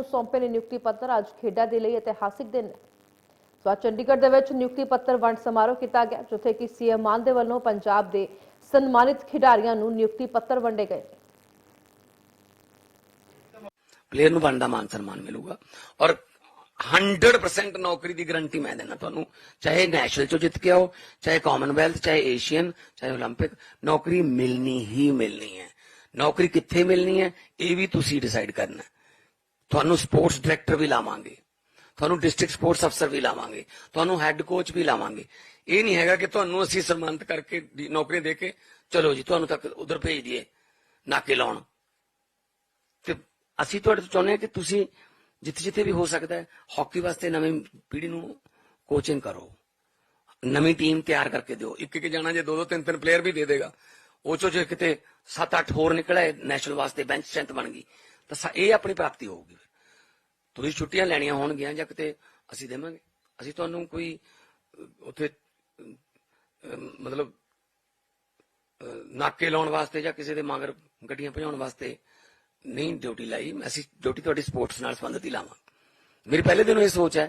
ਨੂੰ ਸੌਂਪੇ ਨੇ ਨਿਯੁਕਤੀ ਪੱਤਰ ਅੱਜ ਖੇਡਾਂ ਦੇ ਲਈ ਇਤਿਹਾਸਿਕ ਦਿਨ ਹੈ ਸੋ ਅੱਜ ਚੰਡੀਗੜ੍ਹ ਦੇ ਵਿੱਚ ਨਿਯੁਕਤੀ ਪੱਤਰ ਵੰਡ ਸਮਾਰੋਹ ਕੀਤਾ ਗਿਆ ਜਿੱਥੇ ਕਿ ਸੀਐਮ ਮਾਨ ਦੇ ਵੱਲੋਂ ਪੰਜਾਬ ਦੇ ਸਨਮਾਨਿਤ ਖਿਡਾਰੀਆਂ ਨੂੰ ਨਿਯੁਕਤੀ ਪੱਤਰ ਵੰਡੇ ਗਏ ਪਲੇਅਰ ਨੂੰ ਬਣਦਾ ਮਾਨ ਸਨਮਾਨ ਮਿਲੂਗਾ ਔਰ 100% ਨੌਕਰੀ ਦੀ ਗਾਰੰਟੀ ਮੈਂ ਦੇਣਾ ਤੁਹਾਨੂੰ ਚਾਹੇ ਨੈਸ਼ਨਲ ਚੋਂ ਜਿੱਤ ਕੇ ਆਓ ਚਾਹੇ ਕਾਮਨਵੈਲਥ ਚਾਹੇ ਏਸ਼ੀਅਨ ਚਾਹੇ 올림픽 ਨੌਕਰੀ ਮਿਲਣੀ ਹੀ ਮਿਲਣੀ ਹੈ ਨੌਕਰੀ ਕਿੱਥੇ ਮਿਲਣੀ ਹੈ ਇਹ ਵੀ ਤੁਸੀਂ ਡਿਸਾਈਡ ਕਰਨਾ ਹੈ। ਤੁਹਾਨੂੰ ਸਪੋਰਟਸ ਡਾਇਰੈਕਟਰ ਵੀ ਲਾਵਾਂਗੇ। ਤੁਹਾਨੂੰ ਡਿਸਟ੍ਰਿਕਟ ਸਪੋਰਟਸ ਅਫਸਰ ਵੀ ਲਾਵਾਂਗੇ। ਤੁਹਾਨੂੰ ਹੈੱਡ ਕੋਚ ਵੀ ਲਾਵਾਂਗੇ। ਇਹ ਨਹੀਂ ਹੈਗਾ ਕਿ ਤੁਹਾਨੂੰ ਅਸੀਂ ਸਨਮਾਨਿਤ ਕਰਕੇ ਨੌਕਰੀ ਦੇ ਕੇ, ਚਲੋ ਜੀ, ਤੁਹਾਨੂੰ ਤੱਕ ਉਧਰ ਭੇਜ ਦਈਏ, ਨਾਕੇ ਲਾਉਣ। ਤੇ ਅਸੀਂ ਤੁਹਾਡੇ ਤੋਂ ਚਾਹੁੰਦੇ ਹਾਂ ਕਿ ਤੁਸੀਂ ਜਿੱਥੇ ਜਿੱਥੇ ਵੀ ਹੋ ਸਕਦਾ ਹੈ, ਹਾਕੀ ਵਾਸਤੇ ਨਵੀਂ ਪੀੜ੍ਹੀ ਨੂੰ ਕੋਚਿੰਗ ਕਰੋ। ਨਵੀਂ ਟੀਮ ਤਿਆਰ ਕਰਕੇ ਦਿਓ। ਇੱਕ ਇੱਕ ਜਾਣਾ ਜੇ ਦੋ ਦੋ ਤਿੰਨ ਤਿੰਨ ਪਲੇਅਰ ਵੀ ਦੇ ਦੇਗਾ। ਉਹ ਚੋਂ ਜੇ ਕਿਤੇ 7-8 ਹੋਰ ਨਿਕਲੇ ਨੈਸ਼ਨਲ ਵਾਸਤੇ ਬੈਂਚ ਸਟ੍ਰੈਂਥ ਬਣ ਗਈ, ਤਾਂ ਇਹ ਆਪਣੀ ਪ੍ਰਾਪਤੀ ਹੋਊਗੀ। ਤੁਸੀਂ ਛੁੱਟੀਆਂ ਲੈਣੀਆਂ ਹੋਣਗੀਆਂ ਜਾਂ ਕਿਤੇ ਅਸੀਂ ਦੇਵਾਂਗੇ। ਅਸੀਂ ਤੁਹਾਨੂੰ ਕੋਈ ਉੱਥੇ ਮਤਲਬ ਨਾਕੇ ਲਾਉਣ ਵਾਸਤੇ ਜਾਂ ਕਿਸੇ ਦੇ ਮਗਰ ਗੱਡੀਆਂ ਭਜਾਉਣ ਵਾਸਤੇ ਨਹੀਂ ਡਿਊਟੀ ਲਾਈ। ਅਸੀਂ ਡਿਊਟੀ ਤੁਹਾਡੀ ਸਪੋਰਟਸ ਨਾਲ ਸੰਬੰਧਿਤ ਹੀ ਲਾਵਾਂ। ਮੇਰੀ ਪਹਿਲੇ ਦਿਨੋਂ ਇਹ ਸੋਚ ਹੈ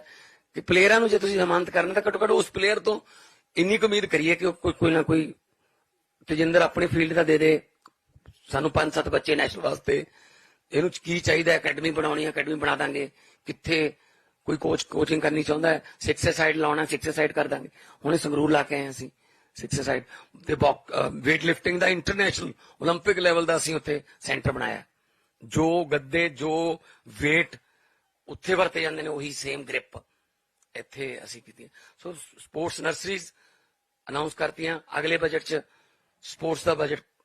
ਕਿ ਪਲੇਅਰਾਂ ਨੂੰ ਜੇ ਤੁਸੀਂ ਜ਼ਮਾਨਤ ਕਰਨਾ, ਤਾਂ ਘੱਟੋ ਘੱਟ ਉਸ ਪਲੇਅਰ ਤੋਂ ਇੰਨੀ ਕੁ ਉਮੀਦ ਕਰੀਏ ਕਿ ਉਹ ਕੋਈ ਕੋਈ ਨਾ ਕੋਈ ਤੇਜਿੰਦਰ ਆਪਣੀ ਫੀਲਡ ਦਾ ਦੇ ਦੇ। ਸਾਨੂੰ ਪੰਜ ਸੱਤ ਬੱਚੇ ਨੈਸ਼ਨਲ ਵਾਸਤੇ ਇਹਨੂੰ ਕੀ ਚਾਹੀਦਾ ਅਕੈਡਮੀ ਬਣਾਉਣੀ ਹੈ ਅਕੈਡਮੀ ਬਣਾ ਦਾਂਗੇ ਕਿੱਥੇ ਕੋਈ ਕੋਚ ਕੋਚਿੰਗ ਕਰਨੀ ਚਾਹੁੰਦਾ ਹੈ ਸਿਕਸ ਸਾਈਡ ਲਾਉਣਾ ਸਿਕਸ ਸਾਈਡ ਕਰ ਦਾਂਗੇ ਹੁਣੇ ਸੰਗਰੂਰ ਲਾ ਕੇ ਆਏ ਹਾਂ ਅਸੀਂ ਸਿਕਸ ਸਾਈਡ ਤੇ weight lifting ਦਾ ਇੰਟਰਨੈਸ਼ਨਲ 올림픽 ਲੈਵਲ ਦਾ ਅਸੀਂ ਉੱਥੇ ਸੈਂਟਰ ਬਣਾਇਆ ਜੋ ਗੱਦੇ ਜੋ weight ਉੱਥੇ ਵਰਤੇ ਜਾਂਦੇ ਨੇ ਉਹੀ ਸੇਮ ਗ੍ਰਿਪ ਇੱਥੇ ਅਸੀਂ ਕੀਤੀ ਸੋ ਸਪੋਰਟਸ ਨਰਸਰੀਜ਼ ਅਨਾਉਂਸ ਕਰਤੀਆਂ ਅਗਲੇ ਬਜਟ 'ਚ ਸਪੋਰਟਸ ਦਾ ਬਜਟ